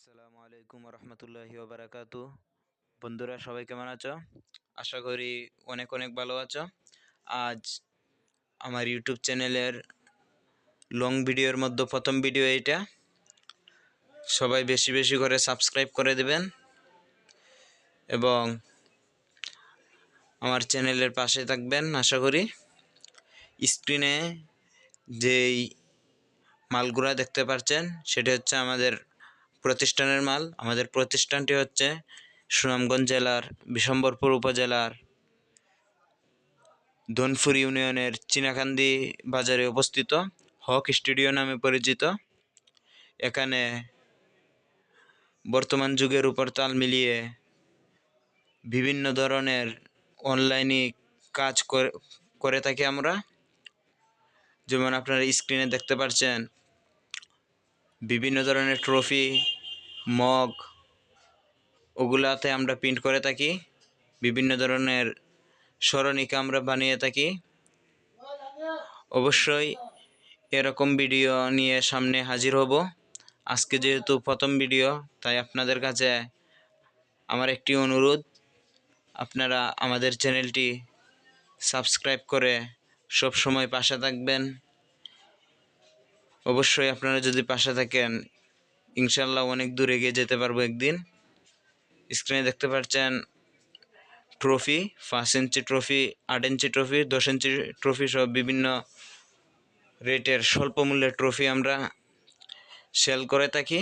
আসসালামু আলাইকুম রহমতুল্লাহি ওবারাকাতু বন্ধুরা, সবাই কেমন আছো? আশা করি অনেক অনেক ভালো আছো। আজ আমার ইউটিউব চ্যানেলের লং ভিডিওর মধ্যে প্রথম ভিডিও এইটা। সবাই বেশি বেশি করে সাবস্ক্রাইব করে দেবেন। এবং আমার চ্যানেলের পাশে থাকবেন, আশা করি। স্ক্রিনে যেই মালগুলা দেখতে পাচ্ছেন সেটা হচ্ছে আমাদের প্রতিষ্ঠানের মাল। আমাদের প্রতিষ্ঠানটি হচ্ছে সুনামগঞ্জ জেলার, বিশম্বরপুর উপজেলার ধনপুর ইউনিয়নের চিনাকান্দি বাজারে অবস্থিত। হক স্টুডিও নামে পরিচিত। এখানে বর্তমান যুগের উপর তাল মিলিয়ে বিভিন্ন ধরনের অনলাইনে কাজ করে থাকি আমরা। যেমন আপনারা স্ক্রিনে দেখতে পাচ্ছেন বিভিন্ন ধরনের ট্রফি, মগ, ওগুলাতে আমরা প্রিন্ট করে থাকি। বিভিন্ন ধরনের স্মরণিকা আমরা বানিয়ে থাকি। অবশ্যই এরকম ভিডিও নিয়ে সামনে হাজির হব। আজকে যেহেতু প্রথম ভিডিও, তাই আপনাদের কাছে আমার একটি অনুরোধ। আপনারা আমাদের চ্যানেলটি সাবস্ক্রাইব করে সব সময় পাশে থাকবেন। অবশ্যই আপনারা যদি পাশে থাকেন ইনশাল্লাহ অনেক দূর এগিয়ে যেতে পারব একদিন। স্ক্রিনে দেখতে পাচ্ছেন ট্রফি পাঁচ ইঞ্চি ট্রফি আট ইঞ্চি ট্রফি দশ ইঞ্চি ট্রফি সব বিভিন্ন রেটের স্বল্প মূল্যের ট্রফি আমরা সেল করে থাকি।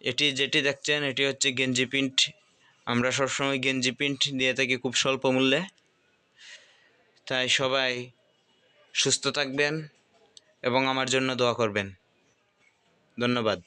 এটি যেটি দেখছেন, এটি হচ্ছে গেঞ্জি প্রিন্ট আমরা সবসময় গেঞ্জি প্রিন্ট দিয়ে থাকি খুব স্বল্প মূল্যে। তাই সবাই সুস্থ থাকবেন। এবং আমার জন্য দোয়া করবেন। ধন্যবাদ।